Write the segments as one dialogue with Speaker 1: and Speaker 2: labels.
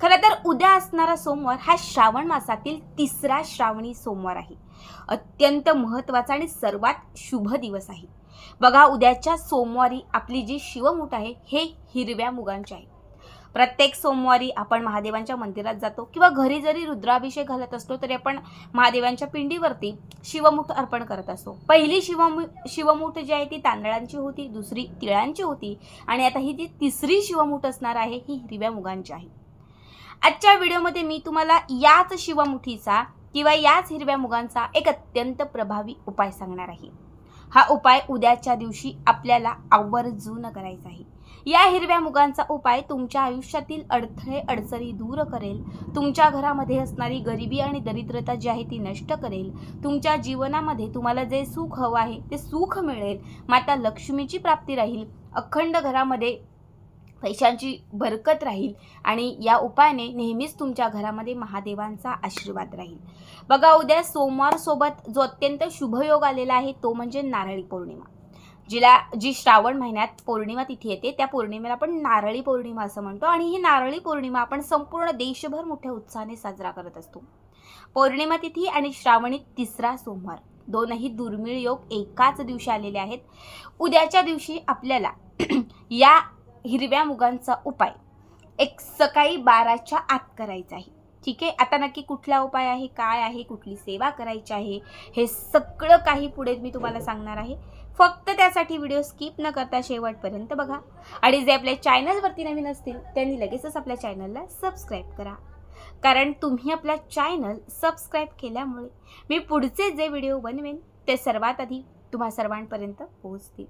Speaker 1: खरं तर उद्या असणारा सोमवार हा श्रावण मासातील तिसरा श्रावणी सोमवार आहे. अत्यंत महत्त्वाचा आणि सर्वात शुभ दिवस आहे. बघा उद्याच्या सोमवारी आपली जी शिवमूठ आहे हे हिरव्या मुगांचे आहे. प्रत्येक सोमवारी आपण महादेवांच्या मंदिरात जातो किंवा घरी जरी रुद्राभिषेक घालत असतो तरी आपण महादेवांच्या पिंडीवरती शिवमूठ अर्पण करत असतो. पहिली शिवमू शिवमूठ जी आहे ती तांदळांची होती दुसरी तिळांची होती आणि आता ही जी तिसरी शिवमूठ असणार आहे ही हिरव्या मुगांची आहे. आजच्या व्हिडिओमध्ये मी तुम्हाला याच शिवमुठीचा किंवा याच हिरव्या मुगांचा एक अत्यंत प्रभावी उपाय सांगणार आहे. हा उपाय उद्याच्या दिवशी आपल्याला आवर्जून करायचा आहे. या हिरव्या मुगांचा उपाय तुमच्या आयुष्यातील अडथळे अडचणी दूर करेल. तुमच्या घरामध्ये असणारी गरिबी आणि दरिद्रता जी आहे ती नष्ट करेल. तुमच्या जीवनामध्ये तुम्हाला जे सुख हवं आहे ते सुख मिळेल. माता लक्ष्मीची प्राप्ती राहील. अखंड घरामध्ये पैशांची बरकत राहील आणि या उपायाने नेहमीच तुमच्या घरामध्ये महादेवांचा आशीर्वाद राहील. बघा उद्या सोमवार सोबत जो अत्यंत शुभयोग आलेला आहे तो म्हणजे नारळी पौर्णिमा. जिला जी श्रावण महिन्यात पौर्णिमा तिथी येते त्या पौर्णिमेला आपण नारळी पौर्णिमा असं म्हणतो आणि ही नारळी पौर्णिमा आपण संपूर्ण देशभर मोठ्या उत्साहाने साजरा करत असतो. पौर्णिमा तिथी आणि श्रावणी तिसरा सोमवार दोनही दुर्मिळ योग एकाच दिवशी आलेले आहेत. उद्याच्या दिवशी आपल्याला या हिरव्या मुगांचा उपाय. एक सकाळी बाराच्या आत करायचा आहे. ठीक आहे? आता नक्की कुठला उपाय आहे? काय आहे? कुठली सेवा करायची आहे? हे सगळं काही पुढे मी तुम्हाला सांगणार आहे. फक्त त्यासाठी व्हिडिओ स्किप न करता शेवटपर्यंत बघा. आणि जे आपल्या चॅनलवरती नवीन असतील त्यांनी लगेचच आपल्या चॅनलला सबस्क्राईब करा. कारण तुम्ही आपला चॅनल सबस्क्राईब केल्यामुळे मी पुढचे जे व्हिडिओ बनवेन ते सर्वात आधी तुम्हा सर्वांपर्यंत पोहोचतील.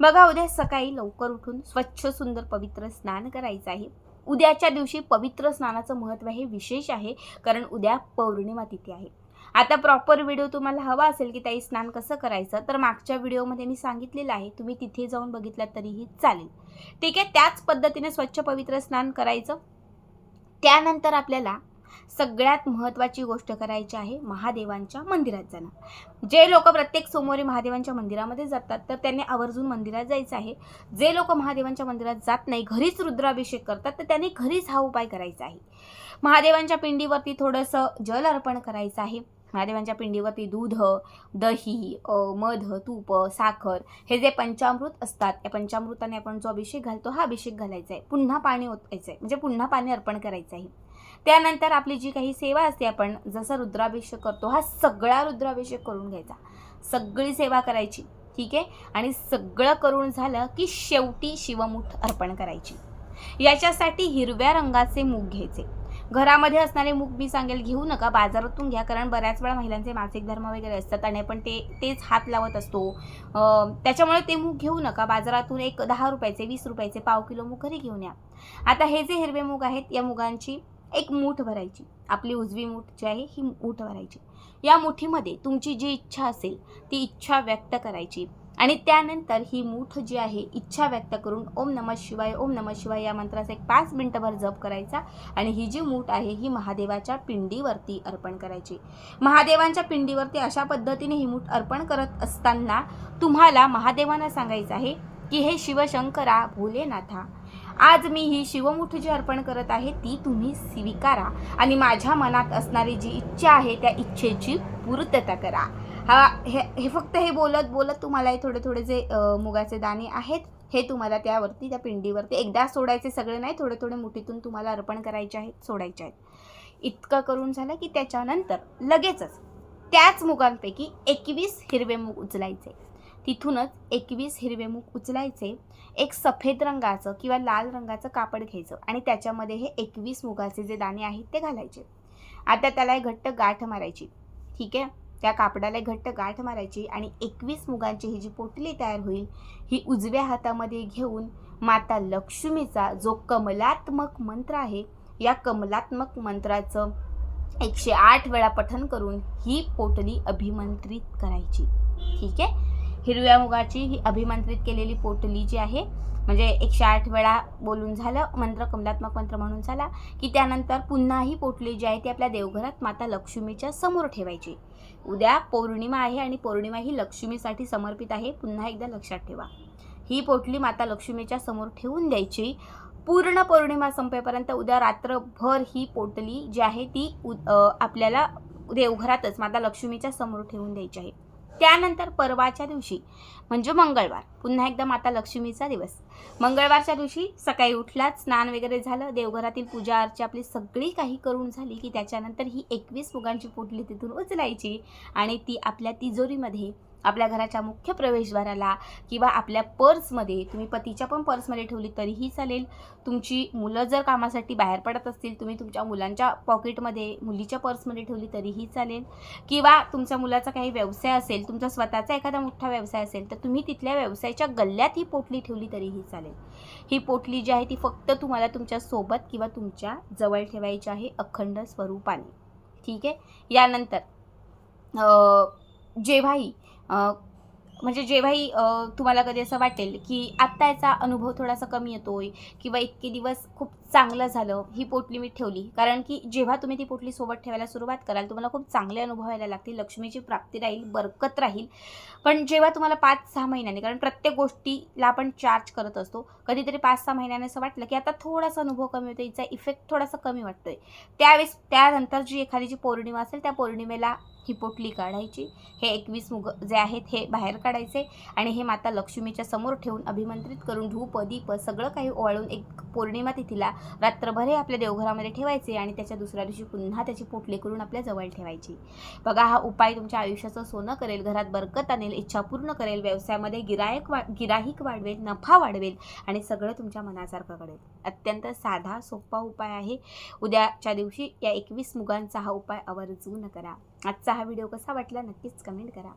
Speaker 1: बघा उद्या सकाळी लवकर उठून स्वच्छ सुंदर पवित्र स्नान करायचं आहे. उद्याच्या दिवशी पवित्र स्नानाचं महत्त्व हे विशेष आहे कारण उद्या पौर्णिमा तिथी आहे. आता प्रॉपर व्हिडिओ तुम्हाला हवा असेल की ताई स्नान कसं करायचं तर मागच्या व्हिडिओमध्ये मी सांगितलेलं आहे तुम्ही तिथे जाऊन बघितलात तरीही चालेल. ठीक आहे त्याच पद्धतीने स्वच्छ पवित्र स्नान करायचं. त्यानंतर आपल्याला सगळ्यात महत्त्वाची गोष्ट करायची आहे महादेवांच्या मंदिरात जाणं. जे लोक प्रत्येक सोमवारी महादेवांच्या मंदिरामध्ये जातात तर त्यांनी आवर्जून मंदिरात जायचं आहे. जे लोक महादेवांच्या मंदिरात जात नाही घरीच रुद्राभिषेक करतात तर त्यांनी घरीच हा उपाय करायचा आहे. महादेवांच्या पिंडीवरती थोडंसं जल अर्पण करायचं आहे. महादेवांच्या पिंडीवरती दूध दही अ, मध तूप साखर हे जे पंचामृत असतात या पंचामृताने आपण जो अभिषेक घालतो हा अभिषेक घालायचा आहे. पुन्हा पाणी ओतायचं आहे. म्हणजे पुन्हा पाणी अर्पण करायचं आहे. त्यानंतर आपली जी काही सेवा असते आपण जसं रुद्राभिषेक करतो हा सगळा रुद्राभिषेक करून घ्यायचा. सगळी सेवा करायची ठीक आहे? आणि सगळं करून झालं की शेवटी शिवमुठ अर्पण करायची. याच्यासाठी हिरव्या रंगाचे मूग घ्यायचे. घरामध्ये असणारे मूग मी सांगेल घेऊ नका बाजारातून घ्या कारण बऱ्याच वेळा महिलांचे मासिक धर्म वगैरे असतात आणि आपण ते तेच हात लावत असतो. त्याच्यामुळे ते मूग घेऊ नका बाजारातून एक दहा रुपयाचे वीस रुपयाचे पाव किलो मूग घरी घेऊन या. आता हे जे हिरवे मूग आहेत या मुगांची एक मूठ भरायची. आपली उजवी मूठ जी आहे ही मूठ भरायची. या मुठीमध्ये तुमची जी इच्छा असेल ती इच्छा व्यक्त करायची. आणि त्यानंतर ही मूठ जी आहे इच्छा व्यक्त करून ओम नमः शिवाय ओम नमः शिवाय या मंत्राचा एक पाच मिनटंभर जप करायचा. आणि ही जी मूठ आहे ही महादेवाच्या पिंडीवरती अर्पण करायची. महादेवांच्या पिंडीवरती अशा पद्धतीने ही मूठ अर्पण करत असताना तुम्हाला महादेवांना सांगायचं आहे की हे शिवशंकरा भोलेनाथा आज मी ही शिवमुठ जी अर्पण करत आहे ती तुम्ही स्वीकारा. आणि माझ्या मनात असणारी जी इच्छा आहे त्या इच्छेची पूर्तता करा. हा हे हे फक्त हे बोलत बोलत तुम्हाला हे थोडे थोडे जे मुगाचे दाणे आहेत हे तुम्हाला त्यावरती त्या पिंडीवरती एकदा सोडायचे सगळे नाही थोडे थोडे मुठीतून तुम्हाला अर्पण करायचे आहेत सोडायचे आहेत. इतकं करून झालं की त्याच्यानंतर लगेचच त्याच मुगांपैकी एकवीस हिरवे मूग उचलायचे. तिथूनच एकवीस हिरवे मूग उचलायचे. एक सफेद रंगाचं किंवा लाल रंगाचं कापड घ्यायचं आणि त्याच्यामध्ये हे एकवीस मुगाचे जे दाणे आहेत ते घालायचे. आता त्याला एक घट्ट गाठ मारायची. ठीक आहे? त्या कापडाला एक घट्ट गाठ मारायची आणि एकवीस मुगांची ही जी पोटली तयार होईल ही उजव्या हातामध्ये घेऊन माता लक्ष्मीचा जो कमलात्मक मंत्र आहे या कमलात्मक मंत्राचं एकशे आठ वेळा पठन करून ही पोटली अभिमंत्रित करायची. ठीक आहे? हिरव्या मुगाची ही अभिमंत्रित केलेली पोटली जी आहे म्हणजे एकशे आठ वेळा बोलून झालं मंत्र कमलात्मक मंत्र म्हणून झाला की त्यानंतर पुन्हा ही पोटली जी आहे ती आपल्या देवघरात माता लक्ष्मीच्या समोर ठेवायची. उद्या पौर्णिमा आहे आणि पौर्णिमा ही लक्ष्मीसाठी समर्पित आहे पुन्हा एकदा लक्षात ठेवा. ही पोटली माता लक्ष्मीच्या समोर ठेवून द्यायची. पूर्ण पौर्णिमा संपेपर्यंत उद्या रात्रभर ही पोटली जी आहे ती उ आपल्याला देवघरातच माता लक्ष्मीच्या समोर ठेवून द्यायची आहे. त्यानंतर परवाच्या दिवशी म्हणजे मंगळवार पुन्हा एकदा माता लक्ष्मीचा दिवस. मंगळवारच्या दिवशी सकाळी उठलाच स्नान वगैरे झालं देवघरातील पूजा अर्चा आपली सगळी काही करून झाली की त्याच्यानंतर ही एकवीस मुगांची पोटली तिथून उचलायची आणि ती आपल्या तिजोरीमध्ये आपल्या घराच्या मुख्य प्रवेशद्वाराला किंवा आपल्या पर्समध्ये तुम्ही पतीच्या पण पर्समध्ये ठेवली तरीही चालेल. तुमची मुलं जर कामासाठी बाहेर पडत असतील तुम्ही तुमच्या मुलांच्या पॉकेटमध्ये मुलीच्या पर्समध्ये ठेवली तरीही चालेल. किंवा तुमच्या मुलाचा काही व्यवसाय असेल तुमचा स्वतःचा एखादा मोठा व्यवसाय असेल तर तुम्ही तिथल्या व्यवसायाच्या गल्ल्यात ही पोटली ठेवली तरीही चालेल. ही पोटली जी आहे ती फक्त तुम्हाला तुमच्यासोबत किंवा तुमच्या जवळ ठेवायची आहे अखंड स्वरूपाने. ठीक आहे? यानंतर जेव्हाही म्हणजे जेव्हाही तुम्हाला कधी असं वाटेल की आत्ता याचा अनुभव थोडासा कमी येतो आहे किंवा इतके दिवस खूप चांगलं झालं ही पोटली मी ठेवली. कारण की जेव्हा तुम्ही ती पोटली सोबत ठेवायला सुरुवात कराल तुम्हाला खूप चांगले अनुभव यायला लागतील लक्ष्मीची प्राप्ती राहील बरकत राहील. पण जेव्हा तुम्हाला पाच सहा महिन्याने कारण प्रत्येक गोष्टीला आपण चार्ज करत असतो कधीतरी पाच सहा महिन्याने असं वाटलं की आता थोडासा अनुभव कमी होतो याचा इफेक्ट थोडासा कमी वाटतोय. त्यावेळेस त्यानंतर जी एखादी जी पौर्णिमा असेल त्या पौर्णिमेला ही पोटली काढायची. हे एकवीस मुग जे आहेत हे बाहेर काढायचे आणि हे माता लक्ष्मीच्या समोर ठेवून अभिमंत्रित करून धूप दीप सगळं काही ओवाळून एक पौर्णिमा तिथीला रात्रभर हे आपल्या देवघरामध्ये ठेवायचे आणि त्याच्या दुसऱ्या दिवशी पुन्हा त्याची पोटली करून आपल्या जवळ ठेवायची. बघा हा उपाय तुमच्या आयुष्याचं सोनं करेल घरात बरकत आणेल इच्छा पूर्ण करेल व्यवसायामध्ये गिरायक वा गिराहिक वाढवेल नफा वाढवेल आणि सगळं तुमच्या मनासारखं करेल. अत्यंत साधा सोपा उपाय आहे. उद्याच्या दिवशी या एकवीस मुगांचा हा उपाय आवर्जून करा. आजचा हा व्हिडिओ कसा वाटला नक्कीच कमेंट करा.